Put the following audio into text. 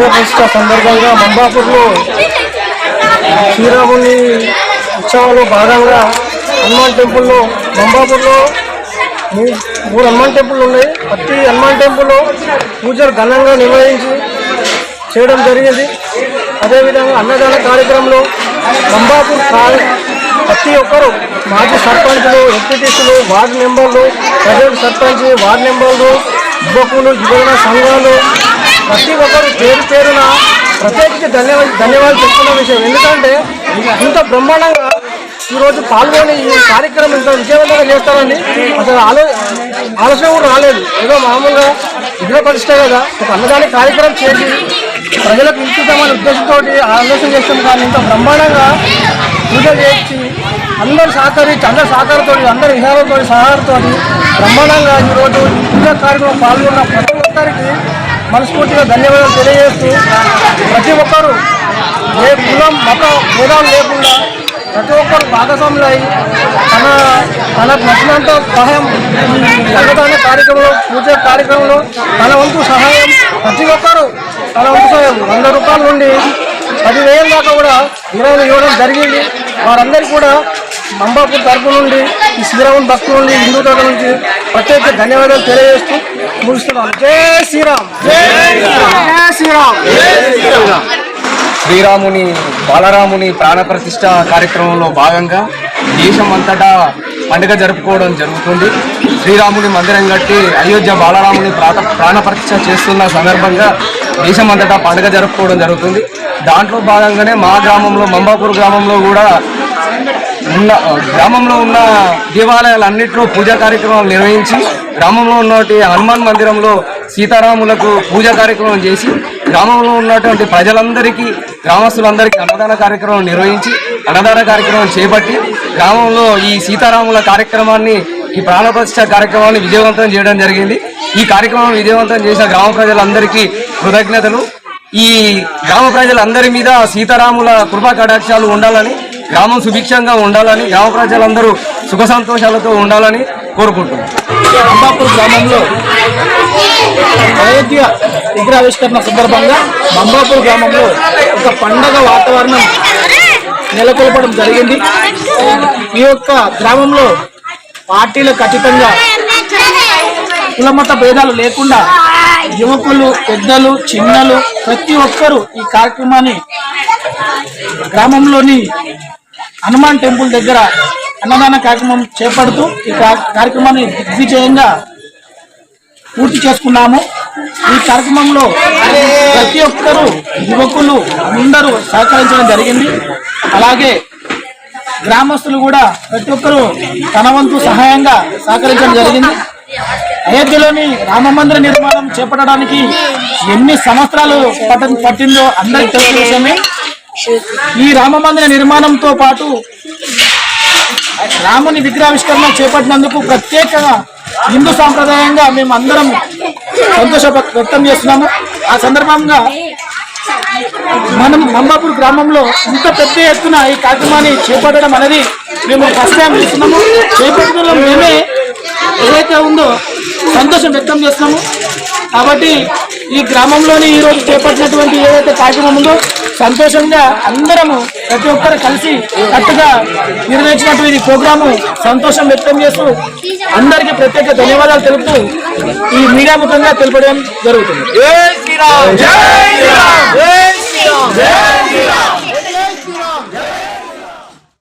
విజయ ప్రతిష్ట సందర్భంగా మంబాపూర్లో శ్రీరాముని ఉత్సవాలు భాగంగా హనుమాన్ టెంపుల్లో మంబాపూర్లో మూడు హనుమాన్ టెంపుల్ ఉన్నాయి. ప్రతి హనుమాన్ టెంపుల్లో పూజలు ఘనంగా నిర్వహించి చేయడం జరిగింది. అదేవిధంగా అన్నదాన కార్యక్రమంలో మంబాపూర్ ప్రతి ఒక్కరు మాజీ సర్పంచ్లు ఎంపీటీసీలు వార్డు మెంబర్లు ప్రజెంట్ సర్పంచ్ వార్డు మెంబర్లు యువకులు యువజన సంఘాలు ప్రతి ఒక్కరు పేరు పేరున ప్రత్యేకించి ధన్యవాదాలు ధన్యవాదాలు చెప్తున్న విషయం. ఎందుకంటే ఇంత బ్రహ్మాండంగా ఈరోజు పాల్గొని ఈ కార్యక్రమం ఇంత విజయవంతంగా చేస్తారని అసలు ఆలో ఆలోచన కూడా రాలేదు. ఏదో మామూలుగా విగ్రహ కదా ఒక అన్నదాని కార్యక్రమం చేసి ప్రజలకు ఇచ్చుతామనే ఉద్దేశంతో ఆలోచన చేస్తాం కానీ ఇంత బ్రహ్మాండంగా పూజలు చేసి అందరు సహకరించి అందరి సహకారంతో అందరి విధానంతో సహకారంతో బ్రహ్మాండంగా ఈరోజు ఈ పూజా కార్యక్రమం పాల్గొన్న ప్రతి ఒక్కరికి మనస్ఫూర్తిగా ధన్యవాదాలు తెలియజేస్తూ ప్రతి ఒక్కరు ఏ కులం మత భేదాలు లేకుండా ప్రతి ఒక్కరు భాగస్వాములు అయి తన తనకు నచ్చినంత సహాయం ఈ కార్యక్రమంలో పూజ కార్యక్రమంలో తన వంతు సహాయం ప్రతి ఒక్కరు తన వంతు సహాయం. వంద రూపాయల నుండి పదివేల దాకా కూడా విరాళం ఇవ్వడం జరిగింది. వారందరికీ కూడా మంబాపూర్ తరపు నుండి ఈ శ్రీరాముని భక్తుల నుండి హిందూ తరపు నుంచి ప్రత్యేక ధన్యవాదాలు తెలియజేస్తూ ముగిస్తున్నాను జై శ్రీరామ్. జై శ్రీరామ్. శ్రీరాముని బాలరాముని ప్రాణప్రతిష్ఠ కార్యక్రమంలో భాగంగా దేశం అంతటా పండుగ జరుపుకోవడం జరుగుతుంది. శ్రీరాముని మందిరం కట్టి అయోధ్య బాలరాముని ప్రాణ ప్రాణప్రతిష్ఠ చేస్తున్న సందర్భంగా దేశం అంతటా పండుగ జరుపుకోవడం జరుగుతుంది. దాంట్లో భాగంగానే మా గ్రామంలో మంబాపూర్ గ్రామంలో కూడా ఉన్న గ్రామంలో ఉన్న దేవాలయాలన్నింటిలో పూజా కార్యక్రమాలు నిర్వహించి గ్రామంలో ఉన్నటువంటి హనుమాన్ మందిరంలో సీతారాములకు పూజా కార్యక్రమం చేసి గ్రామంలో ఉన్నటువంటి ప్రజలందరికీ గ్రామస్తులందరికీ అన్నదాన కార్యక్రమం నిర్వహించి అన్నదాన కార్యక్రమం చేపట్టి గ్రామంలో ఈ సీతారాముల కార్యక్రమాన్ని ఈ ప్రాణప్రతిష్ట కార్యక్రమాన్ని విజయవంతం చేయడం జరిగింది. ఈ కార్యక్రమం విజయవంతం చేసిన గ్రామ ప్రజలందరికీ కృతజ్ఞతలు. ఈ గ్రామ ప్రజలందరి మీద సీతారాముల కృపా కటాక్షాలు ఉండాలని గ్రామం సుభిక్షంగా ఉండాలని గ్రామ ప్రజలందరూ సుఖ సంతోషాలతో ఉండాలని కోరుకుంటున్నాం. అంబాపూర్ గ్రామంలో అయోధ్య విగ్రహావిష్కరణ సందర్భంగా అంబాపూర్ గ్రామంలో ఒక పండగ వాతావరణం నెలకొల్పడం జరిగింది. ఈ యొక్క గ్రామంలో పార్టీలకు అతీతంగా కులమత భేదాలు లేకుండా యువకులు పెద్దలు చిన్నలు ప్రతి ఒక్కరూ ఈ కార్యక్రమాన్ని గ్రామంలోని హనుమాన్ టెంపుల్ దగ్గర అన్నదాన కార్యక్రమం చేపడుతూ ఈ కార్యక్రమాన్ని దిగ్విజయంగా పూర్తి చేసుకున్నాము. ఈ కార్యక్రమంలో ప్రతి ఒక్కరూ యువకులు అందరూ సహకరించడం జరిగింది. అలాగే గ్రామస్తులు కూడా ప్రతి ఒక్కరూ తన వంతు సహాయంగా సహకరించడం జరిగింది. అయోధ్యలోని రామ మందిర నిర్మాణం చేపట్టడానికి ఎన్ని సంవత్సరాలు పట్టిందో అందరికీ తెలిసిన విషయమే ఈ రామ మందిర నిర్మాణంతో పాటు రాముని విగ్రహావిష్కరణ చేపట్టినందుకు ప్రత్యేకంగా హిందూ సాంప్రదాయంగా మేము అందరం సంతోష వ్యక్తం చేస్తున్నాము. ఆ సందర్భంగా మనం మంబాపూర్ గ్రామంలో ఇంత పెద్ద ఎత్తున ఈ కార్యక్రమాన్ని చేపట్టడం అనేది మేము ఫస్ట్ టైం చూస్తున్నాము. చేపట్టడంలో మేమే ఏదైతే ఉందో సంతోషం వ్యక్తం చేస్తున్నాము. కాబట్టి ఈ గ్రామంలోని ఈరోజు చేపట్టినటువంటి ఏదైతే కార్యక్రమం ఉందో సంతోషంగా అందరము ప్రతి ఒక్కరు కలిసి కట్టుగా నిర్వహించినటువంటి ప్రోగ్రాము సంతోషం వ్యక్తం చేస్తూ అందరికీ ప్రత్యేక ధన్యవాదాలు తెలుపుతూ ఈ మీడియా ముఖంగా జరుగుతుంది.